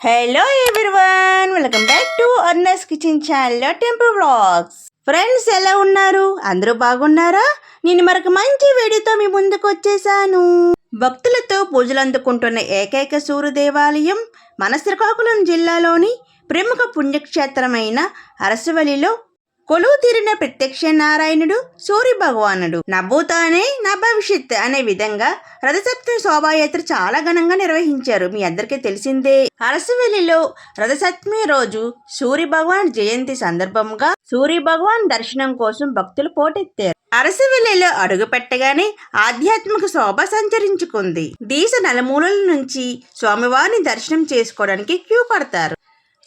Hello everyone welcome back to అర్నస్ kitchen ఛానల్లో temple blogs friends ఎలా ఉన్నారు? అందరూ బాగున్నారా? నేను మరొక మంచి వీడియోతో మీ ముందుకు వచ్చేసాను. భక్తులతో పూజలు అందుకుంటున్న ఏకైక సూర్య దేవాలయం మన శ్రీకాకుళం జిల్లాలోని ప్రముఖ పుణ్యక్షేత్రమైన అరసవల్లిలో కొలువు తీరిన ప్రత్యక్ష నారాయణుడు సూర్య భగవానుడు నభూతానే నా భవిష్యత్ అనే విధంగా రథసప్తమి శోభాయాత్ర చాలా ఘనంగా నిర్వహించారు. మీ అందరికీ తెలిసిందే అరసవెల్లిలో రథసప్తమి రోజు సూర్య భగవాన్ జయంతి సందర్భంగా సూర్య భగవాన్ దర్శనం కోసం భక్తులు పోటెత్తారు. అరసవెల్లిలో అడుగు పెట్టగానే ఆధ్యాత్మిక శోభ సంచరించుకుంది. దేశ నలుమూలల నుంచి స్వామివారిని దర్శనం చేసుకోవడానికి క్యూ కడతారు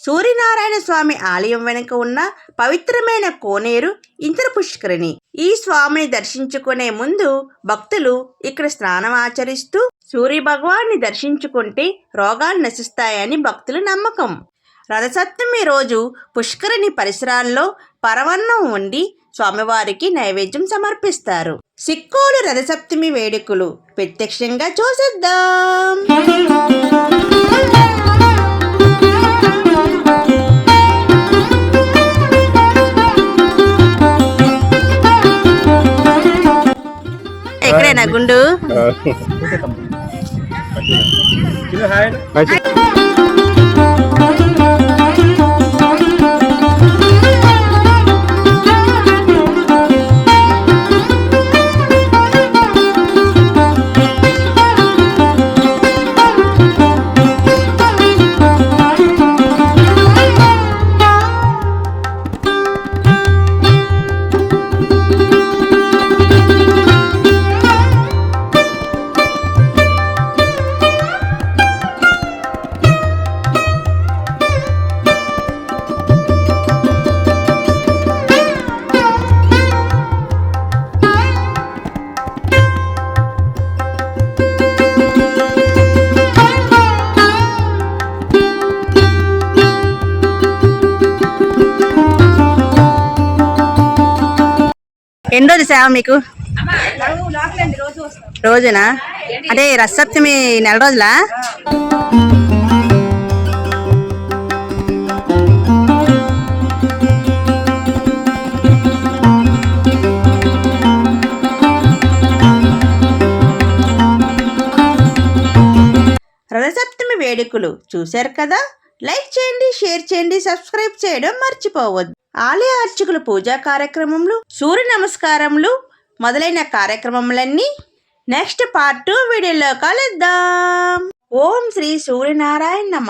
సూర్యనారాయణ స్వామి ఆలయం వెనుక ఉన్న పవిత్రమైన కోనేరు ఇంద్ర పుష్కరిణి ఈ స్వామిని దర్శించుకునే ముందు భక్తులు ఇక్కడ స్నానం ఆచరిస్తూ సూర్య భగవాన్ని దర్శించుకుంటే రోగాలు నశిస్తాయని భక్తుల నమ్మకం. రథసప్తమి రోజు పుష్కరిణి పరిసరాల్లో పరవన్నం వండి స్వామివారికి నైవేద్యం సమర్పిస్తారు. సిక్కోలు రథసప్తమి వేడుకలు. ప్రత్యక్షంగా చూసేద్దాం. ಗುಂಡು ఎన్ని రోజు సేవ మీకు? రోజునా? అంటే రసప్తమి నెల రోజులా? రథసప్తమి వేడుకలు చూశారు కదా? లైక్ చేయండి షేర్ చేయండి సబ్స్క్రైబ్ చేయడం మర్చిపోవద్దు. ఆలయ అర్చకుల పూజా కార్యక్రమంలో సూర్య నమస్కారములు మొదలైన కార్యక్రమములన్నీ నెక్స్ట్ పార్ట్ టూ వీడియోలో కలుద్దాం. ఓం శ్రీ సూర్యనారాయణ నమ.